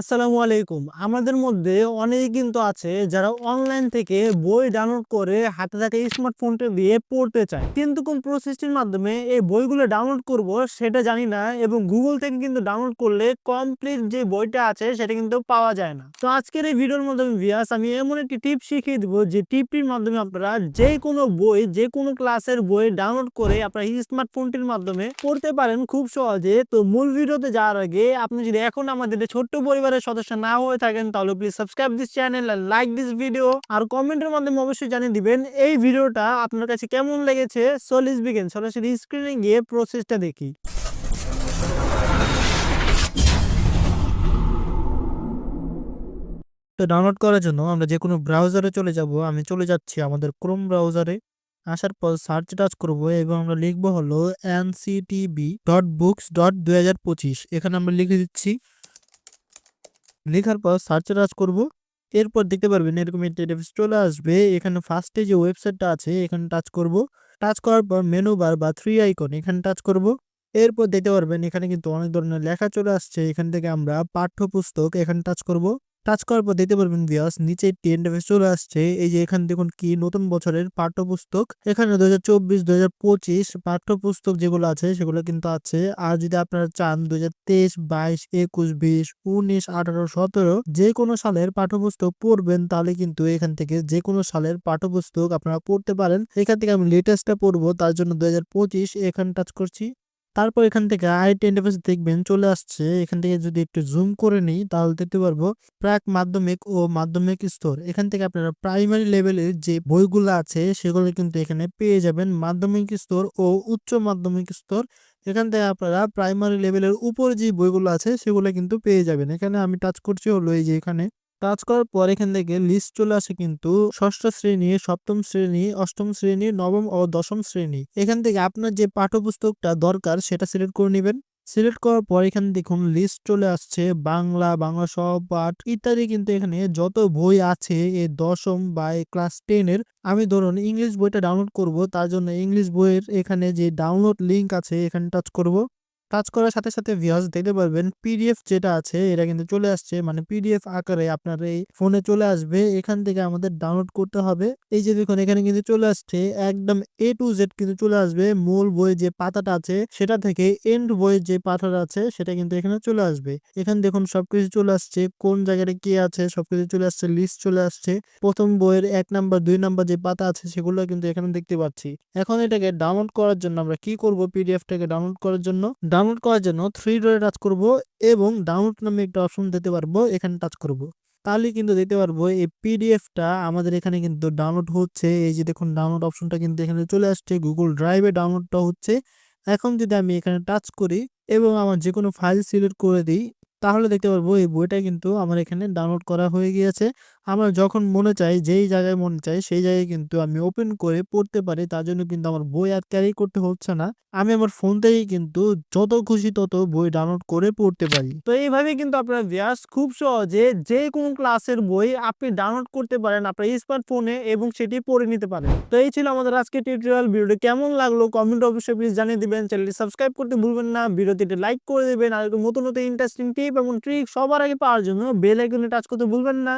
আসসালামু আলাইকুম। আমাদের মধ্যে অনেকেই কিন্তু আছে যারা অনলাইন থেকে বই ডাউনলোড করে হাতে থাকা স্মার্টফোনটা দিয়ে পড়তে চায়। কিন্তু কোন প্রসেসটির মাধ্যমে এই বইগুলো ডাউনলোড করব সেটা জানি না এবং গুগল থেকে কিন্তু ডাউনলোড করলে কমপ্লিট যে বইটা আছে সেটা কিন্তু পাওয়া যায় না। তো আজকের এই ভিডিওর মাধ্যমে ভিয়াস আমি এমন একটি টিপ শিখিয়ে দিব যে টিপটির মাধ্যমে আপনারা যে কোনো বই, যে কোনো ক্লাসের বই ডাউনলোড করে আপনার স্মার্টফোনটির মাধ্যমে পড়তে পারেন খুব সহজে। তো মূল ভিডিওতে যাওয়ার আগে আপনি যদি এখন আমাদের ছোট্ট পরিবারের সদস্য না হয়ে থাকেন, তাহলে please subscribe this channel like this video আর কমেন্টের মাধ্যমে অবশ্যই জানিয়ে দিবেন, এই ভিডিওটা আপনার কাছে কেমন লেগেছে? সলিস বিগেন সরাসরি স্ক্রিনে গিয়ে প্রসেসটা দেখি। তো ডাউনলোড করার জন্য আমরা যে কোনো ব্রাউজারে চলে যাব। আমি চলে যাচ্ছি আমাদের ক্রোম ব্রাউজারে আসার পর সার্চ টাচ করব এবং আমরা লিখব হলো এনসিটিবি ডট বুকস ডট দুই হাজার পঁচিশ। এখানে আমরা লিখে দিচ্ছি লেখার পর সার্চ রাজ করব, এরপর দেখতে পারবেন এরকম ইন্টারফেস চলে আসবে। এখানে ফার্স্টে যে ওয়েবসাইটটা আছে, এখানে টাচ করব। টাচ করার পর মেনু বার বা থ্রি আইকন এখানে টাচ করব। এরপর দেখতে পারবেন এখানে কিন্তু অনেক ধরনের লেখা চলে আসছে। এখান থেকে আমরা পাঠ্যপুস্তক এখানে টাচ করব। টাচ করার পর দেখতে পারবেন বিয়াস নিচে একটি ইন্টারফেস চলে আসছে। এই যে এখানে দেখুন কি নতুন বছরের পাঠ্যপুস্তক। এখানে দু হাজার চব্বিশ দু হাজার পঁচিশ পাঠ্যপুস্তক যেগুলো আছে, সেগুলো কিন্তু আছে। আর যদি আপনারা চান দু হাজার তেইশ, বাইশ, একুশ, বিশ, উনিশ, আঠারো, সতেরো যে কোনো সালের পাঠ্যপুস্তক পড়বেন, তাহলে কিন্তু এখান থেকে যে কোনো সালের পাঠ্যপুস্তক আপনারা পড়তে পারেন। এখান থেকে আমি লেটেস্টটা পড়ব, তার জন্য দু হাজার পঁচিশ এখানে টাচ করছি। তারপর এখান থেকে আইটি ইন্টারফেস দেখবেন চলে আসছে। এখান থেকে যদি একটু জুম করে নিই, তাহলে দেখতে পারব প্রাক মাধ্যমিক ও মাধ্যমিক স্তর। এখান থেকে আপনারা প্রাইমারি লেভেলের যে বইগুলো আছে, সেগুলো কিন্তু এখানে পেয়ে যাবেন। মাধ্যমিক স্তর ও উচ্চ মাধ্যমিক স্তর। এখান থেকে আপনারা প্রাইমারি লেভেলের উপরে যে বইগুলো আছে, সেগুলো কিন্তু পেয়ে যাবেন। এখানে আমি টাচ করছি হলো এই যে এখানে টাচ করার পর এখান থেকে লিস্ট চলে আসে কিন্তু ষষ্ঠ শ্রেণি, সপ্তম শ্রেণি, অষ্টম শ্রেণি, নবম ও দশম শ্রেণি। এখান থেকে আপনার যে পাঠ্যপুস্তকটা দরকার সেটা সিলেক্ট করে নেবেন। সিলেক্ট করার পর এখানে দেখুন লিস্ট চলে আসছে, বাংলা বাংলা সহপাঠ ইত্যাদি কিন্তু এখানে যত বই আছে এই দশম বা ক্লাস টেনের আমি ধরুন ইংলিশ বইটা ডাউনলোড করব, তার জন্য ইংলিশ বইয়ের এখানে যে ডাউনলোড লিঙ্ক আছে এখানে টাচ করব। টাচ করার সাথে সাথে ভিউয়ার্স দেখতে পারবেন পিডিএফ যেটা আছে, এটা কিন্তু চলে আসছে। মানে পিডিএফ আকারে আপনার এই ফোনে চলে আসবে। এখান থেকে আমাদের ডাউনলোড করতে হবে। এই যে দেখুন, এখানে কিন্তু চলে আসছে একদম এ টু জেড কিন্তু চলে আসবে। মূল বই যে পাতাটা আছে, সেটা থেকে এন্ড বইয়ের যে পাতাটা আছে, সেটা কিন্তু এখানে চলে আসবে। এখানে দেখুন সবকিছু চলে আসছে। কোন জায়গাটা কি আছে, সবকিছু চলে আসছে লিস্ট চলে আসছে। প্রথম বইয়ের এক নাম্বার, দুই নাম্বার যে পাতা আছে, সেগুলো কিন্তু এখানে দেখতে পাচ্ছি। এখন এটাকে ডাউনলোড করার জন্য আমরা কি করব? পিডিএফটাকে ডাউনলোড করার জন্য? ডাউনলোড করার জন্য থ্রি ডটে টাচ করব এবং ডাউনলোড নামে একটা অপশন দিতে পারব, এখানে টাচ করব। তাহলে কিন্তু দেখতে পারব এই পিডিএফটা আমাদের এখানে কিন্তু ডাউনলোড হচ্ছে। এই যে দেখুন ডাউনলোড অপশনটা কিন্তু এখানে চলে আসছে। গুগল ড্রাইভে ডাউনলোডটা হচ্ছে। এখন যদি আমি এখানে টাচ করি এবং আমার যে কোনো ফাইল সিলেক্ট করে দিই, তাহলে দেখতে পারব এই বইটা কিন্তু আমার এখানে ডাউনলোড করা হয়ে গিয়েছে। আমার যখন মনে চাই যেই জায়গায় মনে চাই সেই জায়গায় কিন্তু আমি ওপেন করে পড়তে পারি। তার জন্য কিন্তু আমার বই আর ক্যারি করতে হচ্ছে না। আমি আমার ফোন থেকেই কিন্তু যত খুশি তত বই ডাউনলোড করে পড়তে পারি। তো এইভাবে কিন্তু আপনার ব্যাস খুব সহজে যে কোনো ক্লাসের বই আপনি ডাউনলোড করতে পারেন আপনার স্মার্টফোনে এবং সেটি পড়ে নিতে পারেন। তো এই ছিল আমাদের আজকে টিউটোরিয়াল ভিডিওটি কেমন লাগল কমেন্ট অবশ্যই প্লিজ জানিয়ে দিবেন। চ্যানেলটি সাবস্ক্রাইব করতে ভুলবেন না। ভিডিওটিতে লাইক করে দেবেন। আর নতুন নতুন ইন্টারেস্টিং টিপ এবং ট্রিক সবার আগে পাওয়ার জন্য বেল আইকনে টাচ করতে ভুলবেন না।